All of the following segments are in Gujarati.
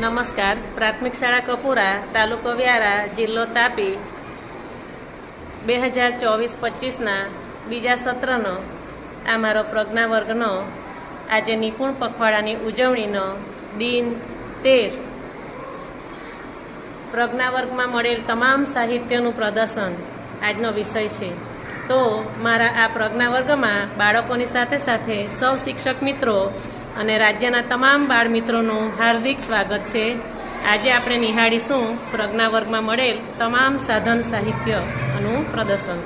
નમસ્કાર. પ્રાથમિક શાળા કપૂરા, તાલુકો વ્યારા, જિલ્લો તાપી. બે હજાર ચોવીસ પચીસના બીજા સત્રનો આ મારો પ્રજ્ઞા વર્ગનો આજે નિપુણ પખવાડાની ઉજવણીનો દિન તેર. પ્રજ્ઞા વર્ગમાં મળેલ તમામ સાહિત્યનું પ્રદર્શન આજનો વિષય છે. તો મારા આ પ્રજ્ઞા વર્ગમાં બાળકોની સાથે સાથે સૌ શિક્ષક મિત્રો અને રાજ્યના તમામ બાળ મિત્રોનું હાર્દિક સ્વાગત છે. આજે આપણે નિહાળીશું પ્રજ્ઞા વર્ગમાં મળેલ તમામ સાધન સાહિત્યનું પ્રદર્શન.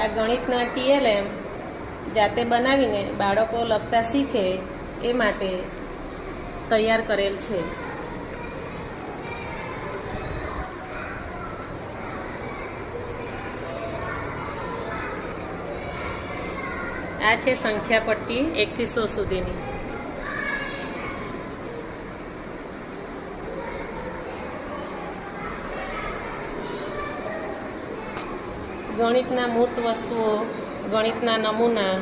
આ ગણિતના ટીએલએમ જાતે બનાવીને બાળકો લખતા શીખે એ માટે તૈયાર કરેલ છે. આ છે સંખ્યા પટ્ટી એકથી સો સુધીની. ગણિતના મૂર્ત વસ્તુઓ, ગણિતના નમૂના,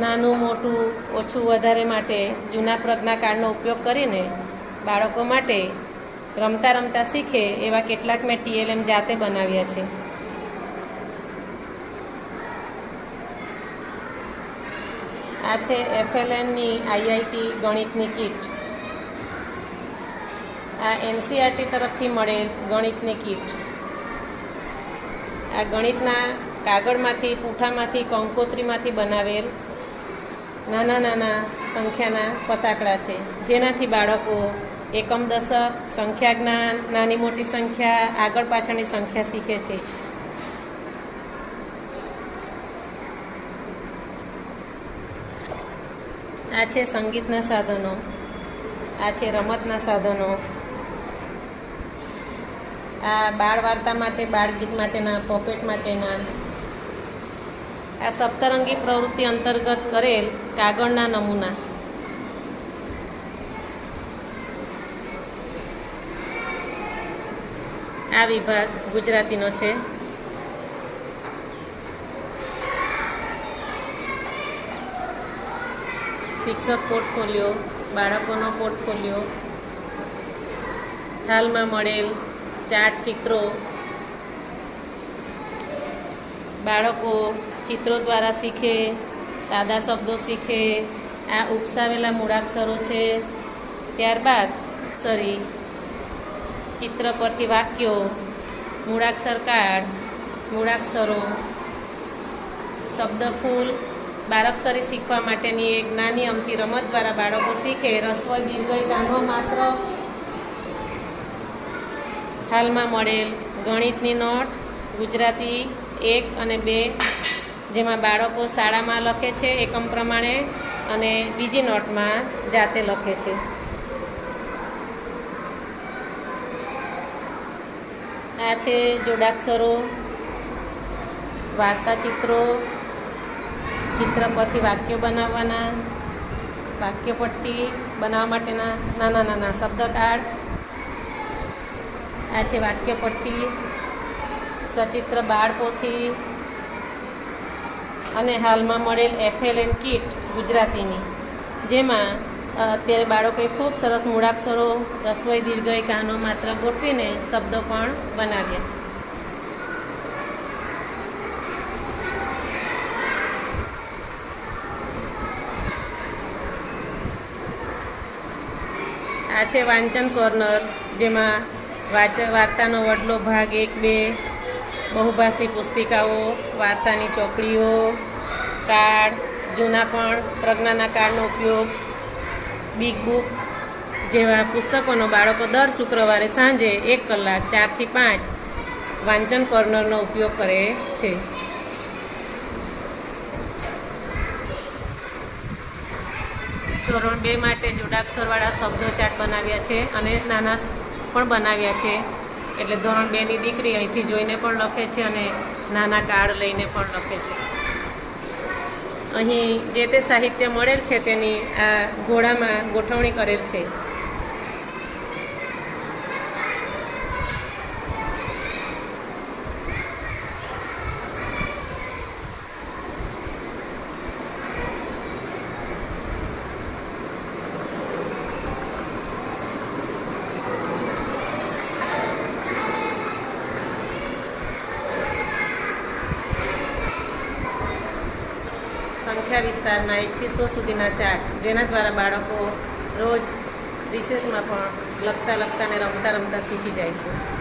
નાનું, મોટું, ઓછું, વધારે માટે જૂના પ્રજ્ઞાકાળનો ઉપયોગ કરીને બાળકો માટે રમતા રમતા શીખે એવા કેટલાક મેં ટીએલએમ જાતે બનાવ્યા છે. આ છે એફએલએનની આઈઆઈટી ગણિતની કીટ. આ એનસીઆરટી તરફથી મળેલ ગણિતની કીટ. આ ગણિતના કાગળમાંથી, પૂઠામાંથી, કંકોત્રીમાંથી બનાવેલ નાના નાના સંખ્યાના પતાકડા છે. જેનાથી બાળકો એકમ દશક, સંખ્યા જ્ઞાન, નાની મોટી સંખ્યા, આગળ પાછળની સંખ્યા શીખે છે. આ છે સંગીતના સાધનો. આ છે રમતના સાધનો. આ બાળ વાર્તા માટે બાળગીત માટેના, પોપેટ માટેના, આ સપ્તરંગી પ્રવૃત્તિ અંતર્ગત કરેલ કાગળના નમૂના. આ વિભાગ ગુજરાતીનો છે. શિક્ષક પોર્ટફોલિયો, બાળકોનો પોર્ટફોલિયો, હાલમાં મળેલ ચાર્ટ ચિત્રો. બાળકો ચિત્રો દ્વારા શીખે, સાદા શબ્દો શીખે, આ ઉપસાવેલા મૂળાક્ષરો છે. ત્યારબાદ સરી ચિત્ર પરથી વાક્યો, મૂળાક્ષર કાર્ડ મૂળાક્ષરો શબ્દફૂલ બારાક્ષરી શીખવા માટેની એક નાની અમથી રમત દ્વારા બાળકો શીખે રસ્વ દીર્ઘય કાંધો માત્ર હાલમાં મળેલ ગણિતની નોટ ગુજરાતી એક અને બે, જેમાં બાળકો શાળામાં લખે છે એકમ પ્રમાણે અને બીજી નોટમાં જાતે લખે છે. આ છે જોડાક્ષરો વાર્તા ચિત્રો પરથી વાક્યો બનાવવાના વાક્ય પટ્ટી બનાવવા માટેના નાના નાના શબ્દ કાર્ડ આ છે વાક્યપટ્ટી સચિત્ર બાળપોથી અને હાલમાં મળેલ એફએલએન કીટ ગુજરાતીની, જેમાં અત્યારે બાળકોએ ખૂબ સરસ મૂળાક્ષરો રસોઈ દીર્ઘય કાનો માત્ર ગોઠવીને શબ્દો પણ બનાવ્યા. આ છે વાંચન કોર્નર, જેમાં વાચ, વાર્તાનો વડલો ભાગ એક, બે, બહુભાષી પુસ્તિકાઓ, વાર્તાની ચોપડીઓ કાર્ડ જૂના પણ, પ્રજ્ઞાના કાર્ડનો ઉપયોગ બિગ બુક જેવા પુસ્તકોનો બાળકો દર શુક્રવારે સાંજે એક કલાક ચારથી પાંચ વાંચન કોર્નરનો ઉપયોગ કરે છે. ધોરણ બે માટે જોડાક્ષરવાળા શબ્દો ચાર્ટ બનાવ્યા છે અને નાના પણ બનાવ્યા છે. એટલે ધોરણ બેની દીકરી અહીંથી જોઈને પણ લખે છે અને નાના કાર્ડ લઈને પણ લખે છે. અહીં જે તે સાહિત્ય મળેલ છે તેની આ ઘોડામાં ગોઠવણી કરેલ છે. સંખ્યા વિસ્તારના એકથી સો સુધીના ચાર્ટ જેના દ્વારા બાળકો રોજ રિસેસમાં પણ લખતા લખતા ને રમતા રમતા શીખી જાય છે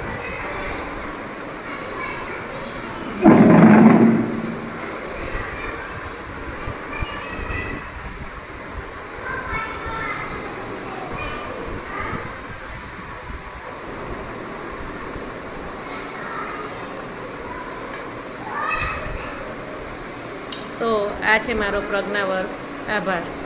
તો આ છે મારો પ્રજ્ઞાવર્ગ આભાર.